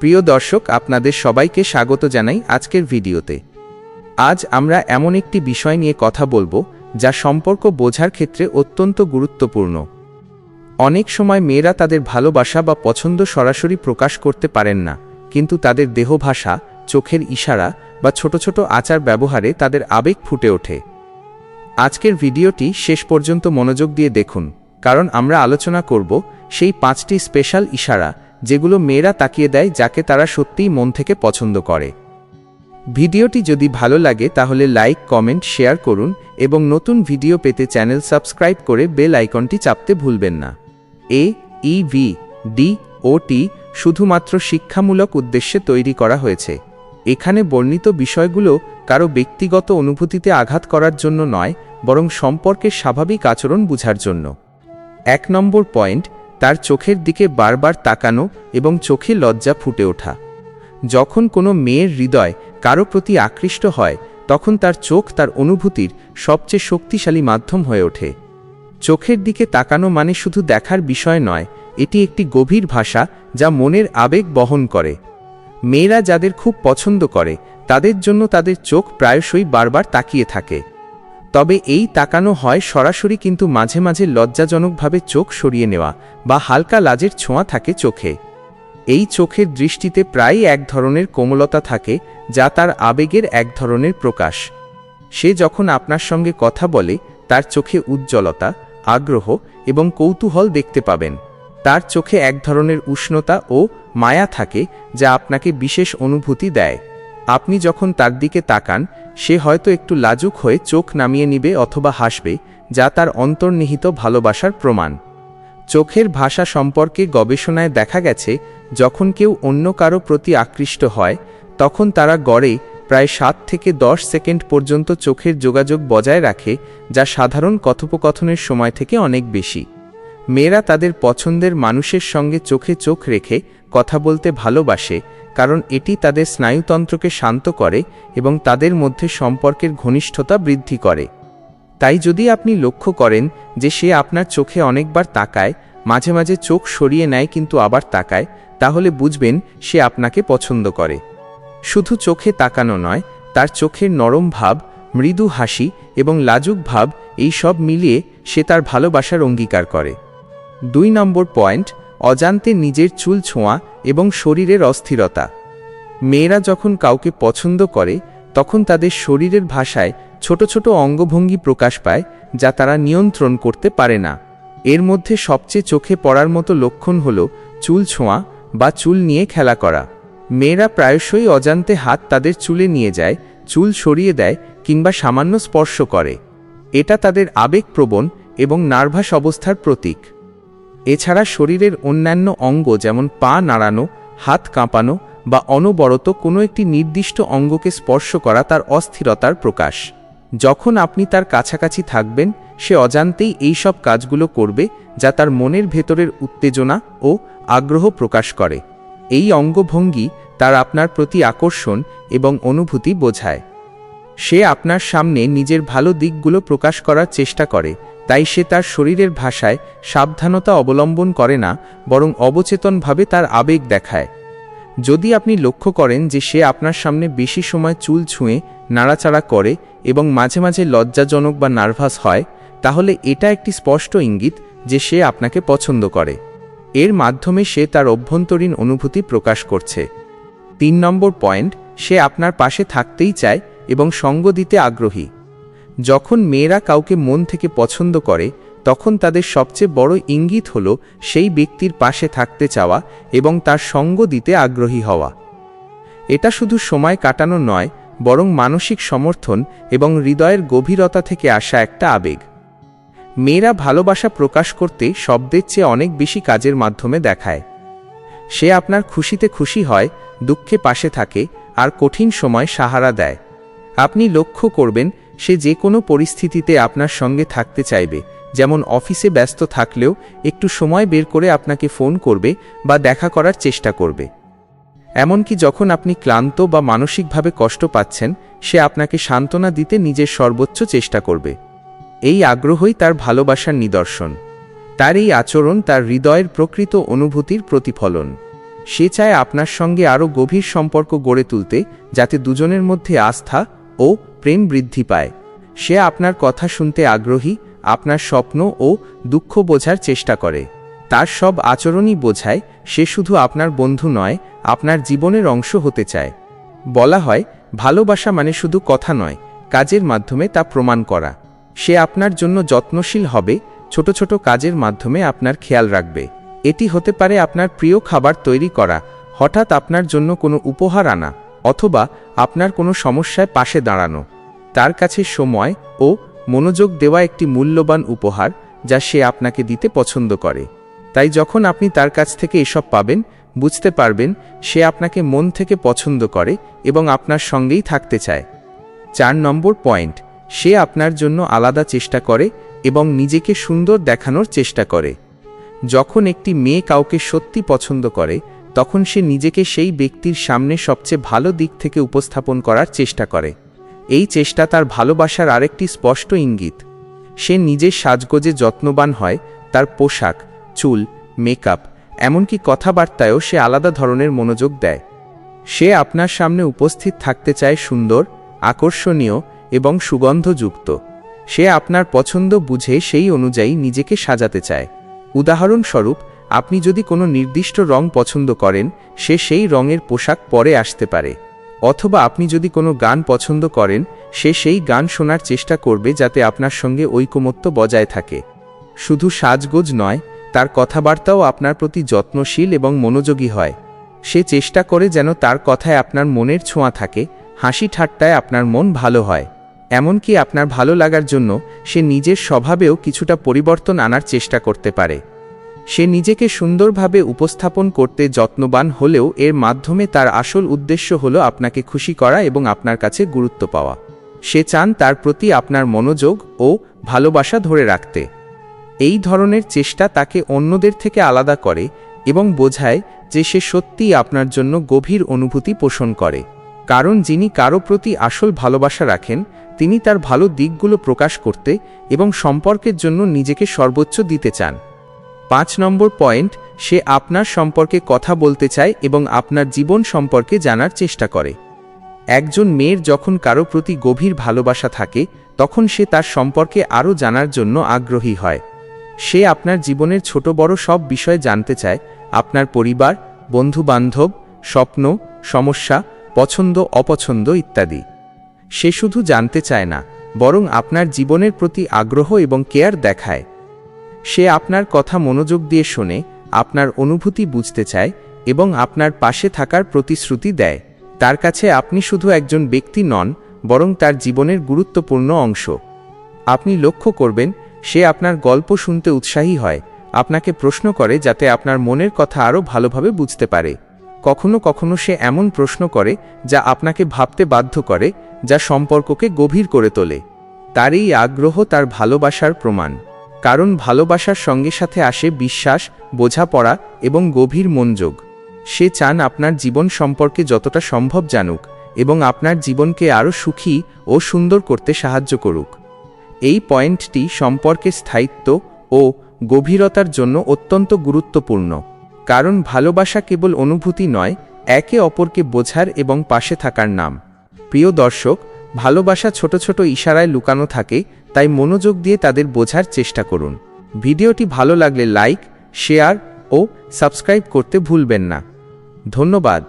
প্রিয় দর্শক, আপনাদের সবাইকে স্বাগত জানাই আজকের ভিডিওতে। আজ আমরা এমন একটি বিষয় নিয়ে কথা বলব, যা সম্পর্ক বোঝার ক্ষেত্রে অত্যন্ত গুরুত্বপূর্ণ। অনেক সময় মেয়েরা তাদের ভালোবাসা বা পছন্দ সরাসরি প্রকাশ করতে পারেন না, কিন্তু তাদের দেহভাষা, চোখের ইশারা বা ছোট ছোট আচার ব্যবহারে তাদের আবেগ ফুটে ওঠে। আজকের ভিডিওটি শেষ পর্যন্ত মনোযোগ দিয়ে দেখুন, কারণ আমরা আলোচনা করব সেই পাঁচটি স্পেশাল ইশারা যেগুলো মেয়েরা তাকিয়ে দেয় যাকে তারা সত্যিই মন থেকে পছন্দ করে। ভিডিওটি যদি ভালো লাগে তাহলে লাইক, কমেন্ট, শেয়ার করুন এবং নতুন ভিডিও পেতে চ্যানেল সাবস্ক্রাইব করে বেল আইকনটি চাপতে ভুলবেন না। এ, ই, ভি, ডি, ও, টি শুধুমাত্র শিক্ষামূলক উদ্দেশ্যে তৈরি করা হয়েছে। এখানে বর্ণিত বিষয়গুলো কারও ব্যক্তিগত অনুভূতিতে আঘাত করার জন্য নয়, বরং সম্পর্কের স্বাভাবিক আচরণ বুঝার জন্য। এক নম্বর পয়েন্ট তার চোখের দিকে বারবার তাকানো এবং চোখে লজ্জা ফুটে ওঠা। যখন কোনো মেয়ের হৃদয় কারও প্রতি আকৃষ্ট হয়, তখন তার চোখ তার অনুভূতির সবচেয়ে শক্তিশালী মাধ্যম হয়ে ওঠে। চোখের দিকে তাকানো মানে শুধু দেখার বিষয় নয়, এটি একটি গভীর ভাষা যা মনের আবেগ বহন করে। মেয়েরা যাদের খুব পছন্দ করে, তাদের জন্য তাদের চোখ প্রায়শই বারবার তাকিয়ে থাকে। তবে এই তাকানো হয় সরাসরি কিন্তু মাঝে মাঝে লজ্জাজনকভাবে চোখ সরিয়ে নেওয়া বা হালকা লাজের ছোঁয়া থাকে চোখে। এই চোখের দৃষ্টিতে প্রায়ই এক ধরনের কোমলতা থাকে, যা তার আবেগের এক ধরনের প্রকাশ। সে যখন আপনার সঙ্গে কথা বলে, তার চোখে উজ্জ্বলতা, আগ্রহ এবং কৌতূহল দেখতে পাবেন। তার চোখে এক ধরনের উষ্ণতা ও মায়া থাকে, যা আপনাকে বিশেষ অনুভূতি দেয়। আপনি যখন তার দিকে তাকান, সে হয়তো একটু লাজুক হয়ে চোখ নামিয়ে নিবে অথবা হাসবে, যা তার অন্তর্নিহিত ভালোবাসার প্রমাণ। চোখের ভাষা সম্পর্কে গবেষণায় দেখা গেছে, যখন কেউ অন্য কারও প্রতি আকৃষ্ট হয়, তখন তারা গড়ে প্রায় সাত থেকে দশ সেকেন্ড পর্যন্ত চোখের যোগাযোগ বজায় রাখে, যা সাধারণ কথোপকথনের সময় থেকে অনেক বেশি। মেয়েরা তাদের পছন্দের মানুষের সঙ্গে চোখে চোখ রেখে কথা বলতে ভালোবাসে কারণ এটি তাদের স্নায়ুতন্ত্রকে শান্ত করে এবং তাদের মধ্যে সম্পর্কের ঘনিষ্ঠতা বৃদ্ধি করে। তাই যদি আপনি লক্ষ্য করেন যে সে আপনার চোখে অনেকবার তাকায়, মাঝে মাঝে চোখ সরিয়ে নেয় কিন্তু আবার তাকায়, তাহলে বুঝবেন সে আপনাকে পছন্দ করে। শুধু চোখে তাকানো নয়, তার চোখের নরম ভাব, মৃদু হাসি এবং লাজুক ভাব, এই সব মিলিয়ে সে তার ভালোবাসার অঙ্গীকার করে। দুই নম্বর পয়েন্ট, অজান্তে নিজের চুল ছোঁয়া এবং শরীরের অস্থিরতা। মেয়েরা যখন কাউকে পছন্দ করে, তখন তাদের শরীরের ভাষায় ছোট ছোট অঙ্গভঙ্গি প্রকাশ পায়, যা তারা নিয়ন্ত্রণ করতে পারে না। এর মধ্যে সবচেয়ে চোখে পড়ার মতো লক্ষণ হল চুল ছোঁয়া বা চুল নিয়ে খেলা করা। মেয়েরা প্রায়শই অজান্তে হাত তাদের চুলে নিয়ে যায়, চুল সরিয়ে দেয় কিংবা সামান্য স্পর্শ করে। এটা তাদের আবেগপ্রবণ এবং নার্ভাস অবস্থার প্রতীক। এছাড়া শরীরের অন্যান্য অঙ্গ যেমন পা নাড়ানো, হাত কাঁপানো বা অনবরত কোনো একটি নির্দিষ্ট অঙ্গকে স্পর্শ করা তার অস্থিরতার প্রকাশ। যখন আপনি তার কাছাকাছি থাকবেন, সে অজান্তেই এই সব কাজগুলো করবে যা তার মনের ভেতরের উত্তেজনা ও আগ্রহ প্রকাশ করে। এই অঙ্গভঙ্গি তার আপনার প্রতি আকর্ষণ এবং অনুভূতি বোঝায়। সে আপনার সামনে নিজের ভালো দিকগুলো প্রকাশ করার চেষ্টা করে তাই সে তার শরীরের ভাষায় সাবধানতা অবলম্বন করে না, বরং অবচেতনভাবে তার আবেগ দেখায়। যদি আপনি লক্ষ্য করেন যে সে আপনার সামনে বেশি সময় চুল ছুঁয়ে, নাড়াচাড়া করে এবং মাঝে মাঝে লজ্জাজনক বা নার্ভাস হয়, তাহলে এটা একটি স্পষ্ট ইঙ্গিত যে সে আপনাকে পছন্দ করে। এর মাধ্যমে সে তার অভ্যন্তরীণ অনুভূতি প্রকাশ করছে। তিন নম্বর পয়েন্ট, সে আপনার পাশে থাকতেই চায় এবং সঙ্গ দিতে আগ্রহী। যখন মেয়েরা কাউকে মন থেকে পছন্দ করে, তখন তাদের সবচেয়ে বড় ইঙ্গিত হল সেই ব্যক্তির পাশে থাকতে চাওয়া এবং তার সঙ্গ দিতে আগ্রহী হওয়া। এটা শুধু সময় কাটানো নয়, বরং মানসিক সমর্থন এবং হৃদয়ের গভীরতা থেকে আসা একটা আবেগ। মেয়েরা ভালোবাসা প্রকাশ করতে শব্দের চেয়ে অনেক বেশি কাজের মাধ্যমে দেখায়। সে আপনার খুশিতে খুশি হয়, দুঃখে পাশে থাকে, আর কঠিন সময় সাহারা দেয়। আপনি লক্ষ্য করবেন সে যে কোনো পরিস্থিতিতে আপনার সঙ্গে থাকতে চাইবে, যেমন অফিসে ব্যস্ত থাকলেও একটু সময় বের করে আপনাকে ফোন করবে বা দেখা করার চেষ্টা করবে। এমনকি যখন আপনি ক্লান্ত বা মানসিকভাবে কষ্ট পাচ্ছেন, সে আপনাকে সান্ত্বনা দিতে নিজের সর্বোচ্চ চেষ্টা করবে। এই আগ্রহই তার ভালোবাসার নিদর্শন। তার এই আচরণ তার হৃদয়ের প্রকৃত অনুভূতির প্রতিফলন। সে চায় আপনার সঙ্গে আরও গভীর সম্পর্ক গড়ে তুলতে, যাতে দুজনের মধ্যে আস্থা ও প্রেম বৃদ্ধি পায়। সে আপনার কথা শুনতে আগ্রহী, আপনার স্বপ্ন ও দুঃখ বোঝার চেষ্টা করে। তার সব আচরণই বোঝায়, সে শুধু আপনার বন্ধু নয়, আপনার জীবনের অংশ হতে চায়। বলা হয়, ভালোবাসা মানে শুধু কথা নয়, কাজের মাধ্যমে তা প্রমাণ করা। সে আপনার জন্য যত্নশীল হবে, ছোট ছোট কাজের মাধ্যমে আপনার খেয়াল রাখবে। এটি হতে পারে আপনার প্রিয় খাবার তৈরি করা, হঠাৎ আপনার জন্য কোনো উপহার আনা। অথবা আপনার কোনো সমস্যায় পাশে দাঁড়ানো। তার কাছে সময় ও মনোযোগ দেওয়া একটি মূল্যবান উপহার যা সে আপনাকে দিতে পছন্দ করে। তাই যখন আপনি তার কাছ থেকে এসব পাবেন, বুঝতে পারবেন সে আপনাকে মন থেকে পছন্দ করে এবং আপনার সঙ্গেই থাকতে চায়। চার নম্বর পয়েন্ট, সে আপনার জন্য আলাদা চেষ্টা করে এবং নিজেকে সুন্দর দেখানোর চেষ্টা করে। যখন একটি মেয়ে কাউকে সত্যি পছন্দ করে তখন সে নিজেকে সেই ব্যক্তির সামনে সবচেয়ে ভালো দিক থেকে উপস্থাপন করার চেষ্টা করে। এই চেষ্টা তার ভালোবাসার আরেকটি স্পষ্ট ইঙ্গিত। সে নিজের সাজগোজে যত্নবান হয়, তার পোশাক, চুল, মেকআপ, এমনকি কথাবার্তায়ও সে আলাদা ধরনের মনোযোগ দেয়। সে আপনার সামনে উপস্থিত থাকতে চায় সুন্দর, আকর্ষণীয় এবং সুগন্ধযুক্ত। সে আপনার পছন্দ বুঝে সেই অনুযায়ী নিজেকে সাজাতে চায়। উদাহরণস্বরূপ আপনি যদি কোনো নির্দিষ্ট রং পছন্দ করেন, সে সেই রঙের পোশাক পরে আসতে পারে। অথবা আপনি যদি কোনো গান পছন্দ করেন, সে সেই গান শোনার চেষ্টা করবে যাতে আপনার সঙ্গে ঐকমত্য বজায় থাকে। শুধু সাজগোজ নয়, তার কথাবার্তাও আপনার প্রতি যত্নশীল এবং মনোযোগী হয়। সে চেষ্টা করে যেন তার কথায় আপনার মনের ছোঁয়া থাকে, হাসি ঠাট্টায় আপনার মন ভালো হয়। এমনকি আপনার ভালো লাগার জন্য সে নিজের স্বভাবেও কিছুটা পরিবর্তন আনার চেষ্টা করতে পারে। সে নিজেকে সুন্দরভাবে উপস্থাপন করতে যত্নবান হলেও এর মাধ্যমে তার আসল উদ্দেশ্য হল আপনাকে খুশি করা এবং আপনার কাছে গুরুত্ব পাওয়া। সে চান তার প্রতি আপনার মনোযোগ ও ভালোবাসা ধরে রাখতে। এই ধরনের চেষ্টা তাকে অন্যদের থেকে আলাদা করে এবং বোঝায় যে সে সত্যিই আপনার জন্য গভীর অনুভূতি পোষণ করে। কারণ যিনি কারও প্রতি আসল ভালোবাসা রাখেন, তিনি তার ভালো দিকগুলো প্রকাশ করতে এবং সম্পর্কের জন্য নিজেকে সর্বোচ্চ দিতে চান। পাঁচ নম্বর পয়েন্ট, সে আপনার সম্পর্কে কথা বলতে চায় এবং আপনার জীবন সম্পর্কে জানার চেষ্টা করে। একজন মেয়ের যখন কারও প্রতি গভীর ভালোবাসা থাকে, তখন সে তার সম্পর্কে আরও জানার জন্য আগ্রহী হয়। সে আপনার জীবনের ছোট বড় সব বিষয় জানতে চায়, আপনার পরিবার, বন্ধু-বান্ধব, স্বপ্ন, সমস্যা, পছন্দ, অপছন্দ ইত্যাদি। সে শুধু জানতে চায় না, বরং আপনার জীবনের প্রতি আগ্রহ এবং কেয়ার দেখায়। সে আপনার কথা মনোযোগ দিয়ে শোনে, আপনার অনুভূতি বুঝতে চায় এবং আপনার পাশে থাকার প্রতিশ্রুতি দেয়। তার কাছে আপনি শুধু একজন ব্যক্তি নন, বরং তার জীবনের গুরুত্বপূর্ণ অংশ। আপনি লক্ষ্য করবেন, সে আপনার গল্প শুনতে উৎসাহী হয়, আপনাকে প্রশ্ন করে যাতে আপনার মনের কথা আরও ভালোভাবে বুঝতে পারে। কখনো কখনো সে এমন প্রশ্ন করে, যা আপনাকে ভাবতে বাধ্য করে, যা সম্পর্ককে গভীর করে তোলে। তার এই আগ্রহ তার ভালোবাসার প্রমাণ। কারণ ভালোবাসার সঙ্গে সাথে আসে বিশ্বাস, বোঝাপড়া এবং গভীর মনযোগ। সে চান আপনার জীবন সম্পর্কে যতটা সম্ভব জানুক এবং আপনার জীবনকে আরও সুখী ও সুন্দর করতে সাহায্য করুক। এই পয়েন্টটি সম্পর্কে স্থায়িত্ব ও গভীরতার জন্য অত্যন্ত গুরুত্বপূর্ণ। কারণ ভালোবাসা কেবল অনুভূতি নয়, একে অপরকে বোঝার এবং পাশে থাকার নাম। প্রিয় দর্শক, ভালোবাসা ছোট ছোট ইশারায় লুকানো থাকে তাই মনোযোগ দিয়ে তাদের বোঝার চেষ্টা করুন। ভিডিওটি ভালো লাগলে লাইক, শেয়ার ও সাবস্ক্রাইব করতে ভুলবেন না। ধন্যবাদ।